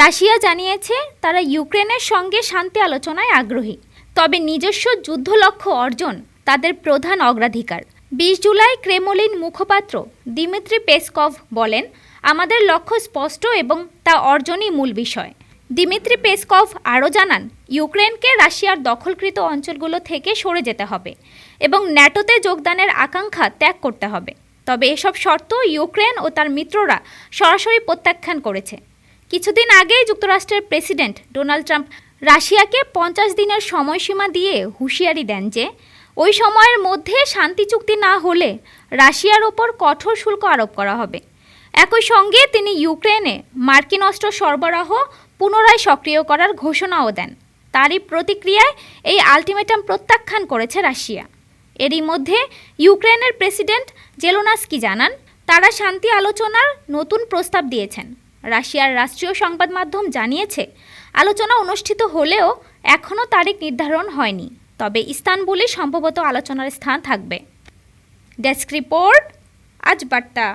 Russia জানিয়েছে তারা ইউক্রেনের সঙ্গে শান্তি আলোচনায় আগ্রহী। তবে নিজস্ব যুদ্ধ লক্ষ্য অর্জন তাদের প্রধান অগ্রাধিকার। বিশ জুলাই ক্রেমলিন মুখপাত্র দিমিত্রি পেসকভ বলেন, আমাদের লক্ষ্য স্পষ্ট এবং তা অর্জনই মূল বিষয়। দিমিত্রি পেসকভ আরও জানান, ইউক্রেনকে রাশিয়ার দখলকৃত অঞ্চলগুলো থেকে সরে যেতে হবে এবং ন্যাটোতে যোগদানের আকাঙ্ক্ষা ত্যাগ করতে হবে। তবে এসব শর্ত ইউক্রেন ও তার মিত্ররা সরাসরি প্রত্যাখ্যান করেছে। কিছুদিন আগেই যুক্তরাষ্ট্রের প্রেসিডেন্ট ডোনাল্ড ট্রাম্প রাশিয়াকে পঞ্চাশ দিনের সময়সীমা দিয়ে হুঁশিয়ারি দেন যে, ওই সময়ের মধ্যে শান্তি চুক্তি না হলে রাশিয়ার ওপর কঠোর শুল্ক আরোপ করা হবে। একই সঙ্গে তিনি ইউক্রেনে মার্কিন অস্ত্র সরবরাহ পুনরায় সক্রিয় করার ঘোষণাও দেন। তারই প্রতিক্রিয়ায় এই আলটিমেটাম প্রত্যাখ্যান করেছে রাশিয়া। এরই মধ্যে ইউক্রেনের প্রেসিডেন্ট জেলোনাস্কি জানান, তারা শান্তি আলোচনার নতুন প্রস্তাব দিয়েছেন। রাশিয়ার রাষ্ট্রীয় সংবাদ মাধ্যম জানিয়েছে, আলোচনা অনুষ্ঠিত হলেও এখনও তারিখ নির্ধারণ হয়নি, তবে ইস্তানবুলে সম্ভবত আলোচনার স্থান থাকবে। ডেস্ক রিপোর্ট, আজ বার্তা।